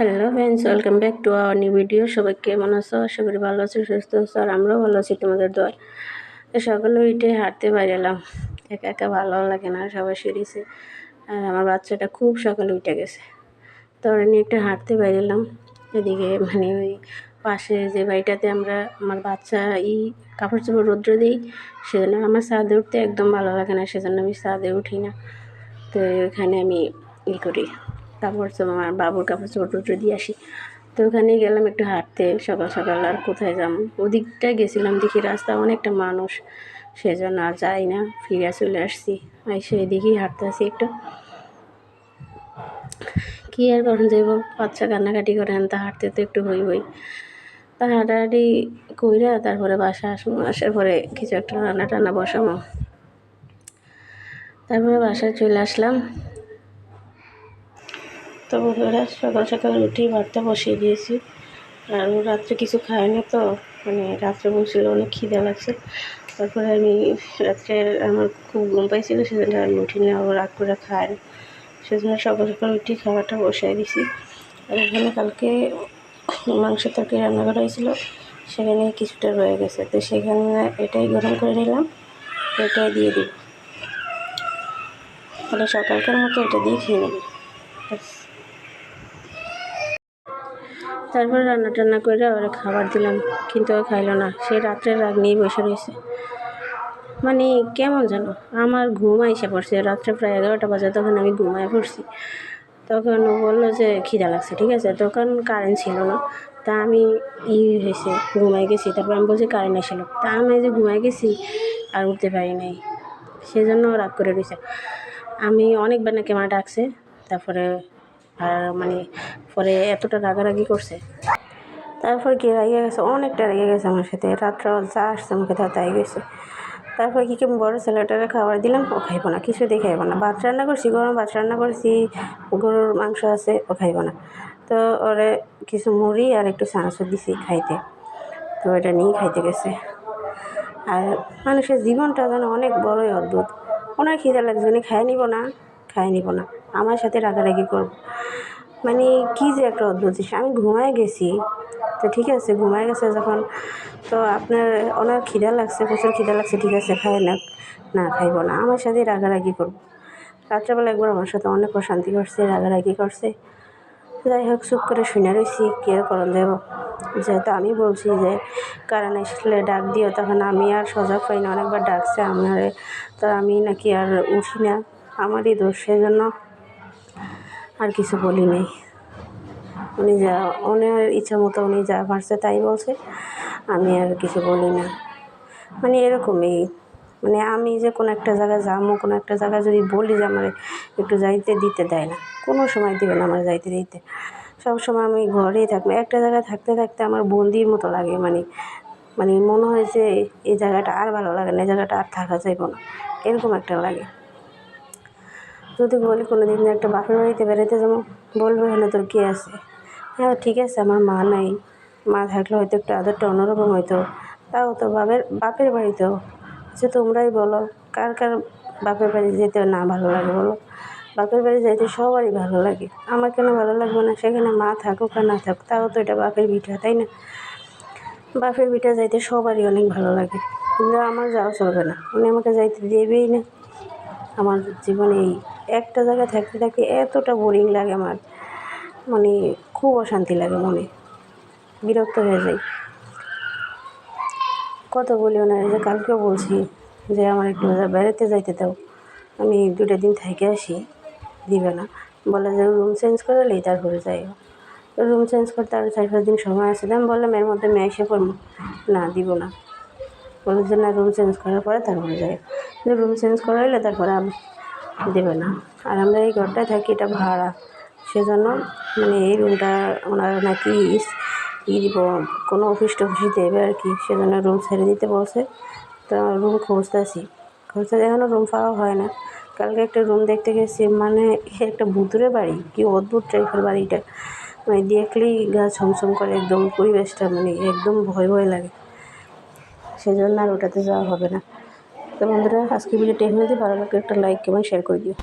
Hello friends welcome back to our new video সবাই কেমন আছো? আশা করি ভালো আছো, সুস্থ আছো, আর আমরাও ভালো আছি তোমাদের দোয়ার সকালে উঠে হাঁটতে বেরোলাম একা একা ভালো লাগে না, সবাই সেরিছে আর আমার বাচ্চাটা খুব সকালে উঠে গেছে। তো ওরা নিয়ে একটু হাঁটতে বেরোলাম এদিকে মানে ওই পাশে যে বাড়িটাতে আমরা, আমার বাচ্চা ই কাপড় চোপড় রৌদ্র দিই, সেজন্য আমার ছাদে উঠতে একদম ভালো লাগে না, সেজন্য আমি ছাদে উঠি না। তো এখানে আমি ই করি। কাপড় চোপড় আমার বাবুর কাপড় চোপড় টুপড় দিয়ে আসি। তো ওখানে গেলাম একটু হাঁটতে, সকাল সকাল আর কোথায় যাম? ওদিকটায় গেছিলাম দেখি রাস্তা অনেকটা মানুষ, সেজন্য আর যাই না, ফিরে চলে আসছি। এসে এদিকেই হাঁটতে আসি একটু। কী আর কখন যাইব, বাচ্চা কান্নাকাটি করেন তা হাঁটতে তো একটু হই হই তা হাঁটাহাঁটি কইরা তারপরে বাসা আসব, আসার পরে কিছু একটা রান্না টান্না বসাবো। তারপরে বাসায় চলে আসলাম। তো বন্ধুরা সকাল সকাল উঠেই ভাতটা বসিয়ে দিয়েছি। আর ও রাত্রে কিছু খায়নি তো মানে রাত্রে বসছিল অনেক খিদে লাগছে। তারপরে আমি রাত্রে আমার খুব ঘুম পাইছিল, সেজন্য আমি উঠিনি ও রাগ করে খায় না সেজন্য সকাল সকাল উঠেই খাবারটা বসিয়ে দিছি। আর এখানে কালকে মাংস তরকারি রান্না করা হয়েছিল, সেখানে কিছুটা রয়ে গেছে। তো সেখানে এটাই গরম করে নিলাম, এটাই দিয়ে দিই তাহলে সকালকার মতো এটা দিয়ে খেয়ে নেবে। তারপর রান্না টান্না করে ওরা খাবার দিলাম, কিন্তু ও খাইলো না। সে রাত্রে রাগ নিয়ে বসে রয়েছে। মানে কেমন জানো, আমার ঘুম আইসে পড়ছে। রাত্রে প্রায় এগারোটা বাজে, তখন আমি ঘুমায় পড়ছি। তখন ও বলল যে, খিদা লাগছে, ঠিক আছে? তখন কারেন্ট ছিল না। তা আমি ই হয়েছে ঘুমাই গেছি। তারপর আমি বলছি কারেন্ট আসলো। তা আমি যে ঘুমাই গেছি, আর উঠতে পারি নাই। সেজন্য রাগ করে রয়েছে আমি অনেকবার নাকি আমার ডাকছে, তারপরে আর মানে পরে এতটা রাগারাগি করছে। তারপর কি রেগে গেছে, অনেকটা রেগে গেছে আমার সাথে। রাত্রে যা আসছে আমাকে তা তাই গেছে। তারপর কি কি বড় ছেলেটাকে খাবার দিলাম, ও খাইব না কিছুতেই খাইব না। ভাত রান্না করছি, গরম ভাত রান্না করছি, গরুর মাংস আছে, ও খাইব না। তো ওরে কিছু মুড়ি আর একটু চানাচুর দিছি খাইতে। তো এটা নিয়েই খাইতে গেছে। আর মানুষের জীবনটা যেন অনেক বড়ই অদ্ভুত। ওনার খিদে লাগছে, উনি খাই নিব না খাই নিব না। আমার সাথে রাগারাগি করব। মানে কী যে একটা অদ্ভুত জিনিস আমি ঘুমায় গেছি, তো ঠিক আছে, ঘুমায় গেছে যখন, তো আপনার, ওনার খিদা লাগছে, প্রচুর খিদা লাগছে, ঠিক আছে, খাই না না খাইব না, আমার সাথে রাগারাগি করব। রাত্রেবেলা একবার আমার সাথে অনেক অশান্তি করছে, রাগারাগি করছে। যাই হোক, চুপ করে শুনে রয়েছি কী আর করণ যাব যেহেতু আমি বলছি যে, কারণ আসলে ডাক দিও, তখন আমি আর সজাগ পাই না, অনেকবার ডাকছে আমার, তো আমি নাকি আর উঠি না, আমারই দোষ, সেজন্য আর কিছু বলি নেই উনি যা ওনার ইচ্ছা মতো উনি যা পারছে তাই বলছে। আমি আর কিছু বলি না মানে এরকমই। মানে আমি যে কোনো একটা জায়গায় যাব কোনো একটা জায়গায় যদি বলি যে আমার একটু যাইতে দিতে দেয় না, কোনো সময় দেবে না আমার যাইতে দিতে। সব সময় আমি ঘরেই থাকব। একটা জায়গায় থাকতে থাকতে আমার বন্দির মতো লাগে মানে মানে মনে হয় যে এই জায়গাটা আর ভালো লাগে না, এই জায়গাটা আর থাকা যাইব না, এরকম একটা লাগে। যদি বলি কোনো দিন একটা বাপের বাড়িতে বেড়াতে যাব, বলবে হলে তোর কে আছে? হ্যাঁ ঠিক আছে, আমার মা নাই। মা থাকলে হয়তো একটু আদরটা অন্যরকম হয়তো তাও তো বাপের বাপের বাড়িতেও যে তোমরাই বলো, কার কার বাপের বাড়ি যেতে না ভালো লাগে বলো? বাপের বাড়ি যাইতে সবারই ভালো লাগে। আমার কেন ভালো লাগবে না? সেখানে মা থাকুক আর না থাকুক, তাও তো এটা বাপের ভিটা তাই না? বাপের ভিটা যাইতে সবারই অনেক ভালো লাগে। কিন্তু আমার যাওয়া চলবে না। উনি আমাকে যাইতে দেবেই না। আমার জীবনে এই একটা জায়গায় থাকতে থাকতে এতটা বোরিং লাগে আমার। মানে খুব অশান্তি লাগে মনে। বিরক্ত হয়ে যাই। কত বলি ওনার যে কালকেও বলছি যে আমার একটু বেড়াতে যাইতে দাও। আমি দুটো দিন থেকে আসি, দিবে না। বলে যে রুম চেঞ্জ করে করলেই তারপরে যাই রুম চেঞ্জ করতে আরও চার পাঁচ দিন সময় আছে আমি বললাম এর মধ্যে মেয়ে এসে পড়ব। না, দিব না। বলে যে, না রুম চেঞ্জ করার পরে তারপরে যাই রুম চেঞ্জ করা হলে তারপরে দেবে না। আর আমরা এই ঘরটায় থাকি, এটা ভাড়া। সেজন্য মানে এই রুমটা ওনারা নাকি ই দিব, কোনো অফিস টফিস দেবে আর কি। সেজন্য রুম ছেড়ে দিতে বলছে। তো রুম খুঁজতেছি। খুঁজতে এখনও রুম পাওয়া হয় না। কালকে একটা রুম দেখতে গেছি মানে একটা ভুতুরে বাড়ি, কি অদ্ভুত টাইপের বাড়িটা। মানে দেখলেই গা ছমছম করে, একদম পরিবেশটা মানে একদম ভয় ভয় লাগে। সেজন্য আর ওটাতে যাওয়া হবে না। তো বন্ধুরা আজকে ভিডিওটি এখানে ভালো লাগলে একটা লাইক এবং শেয়ার করে দিও।